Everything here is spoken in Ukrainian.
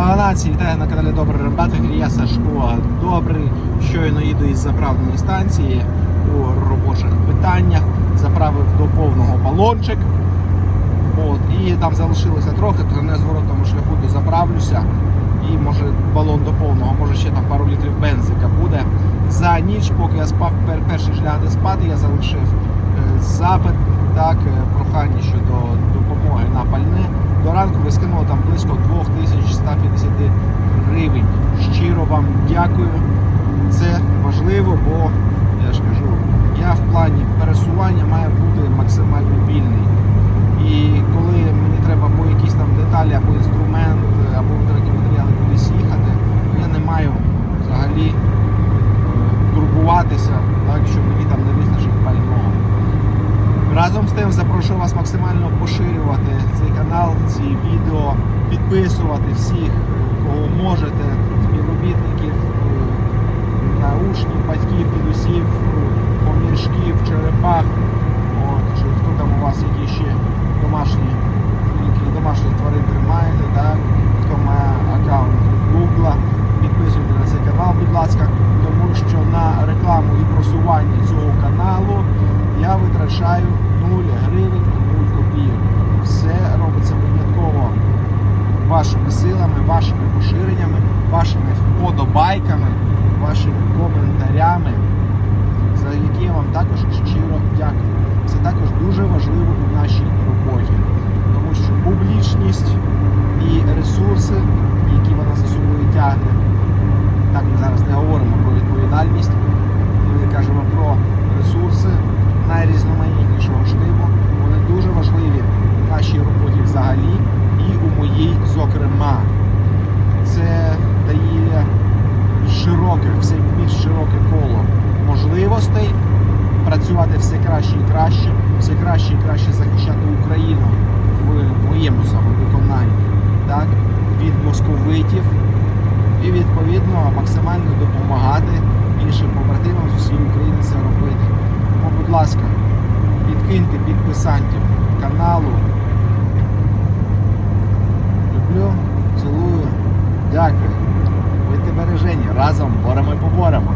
Слава вітаю на каналі Добрий Рембатик, я Сашко Добрий. Щойно їду із заправної станції у робочих питаннях. Заправив до повного балончик. От, і там залишилося трохи, то на зворотному шляху дозаправлюся. І може балон до повного, може ще там пару літрів бензика буде. За ніч, поки я спав перший ж лягти спати, я залишив е, запит, так, е, прохання щодо допомоги на пальне. До ранку ви скинули там близько 2150 гривень. Щиро вам дякую. Це важливо, бо я ж кажу, я в плані пересування маю бути максимально вільний. І коли мені треба або якісь там деталі, або інструмент, або витратні матеріали кудись їхати, то я не маю взагалі е, турбуватися, так, що мені там не вистачить пального. Разом з тим запрошую вас максимально поширювати цей канал, ці відео, підписувати всіх, кого можете, співробітників, черепах. От, чи хто там у вас які ще домашні, які домашні тварин тримаєте, так? хто має аккаунт Google, підписуйте на цей канал, будь ласка, тому що на рекламу і просування цього каналу я витрачаю 0 гривень і 0 копійок. Все робиться винятково вашими силами, вашими поширеннями, вашими вподобайками, вашими коментарями, за які я вам також щиро дякую. Це також дуже важливо у нашій роботі, тому що публічність і ресурси, які вона за собою тягне, так ми зараз не говоримо про відповідальність, ми кажемо про ресурси найрізноманітнішого штибу. Вони дуже важливі в нашій роботі взагалі і у моїй, зокрема. Це дає широке, все більш широке коло можливостей працювати все краще і краще, все краще і краще захищати Україну в моєму самовиконанні, так, від московитів і відповідно максимально допомагати іншим побратимам з усієї України це робити. Тому, будь ласка, підкиньте підписантів каналу. Люблю, цілую, дякую. Будьте бережені, разом боремо і поборемо.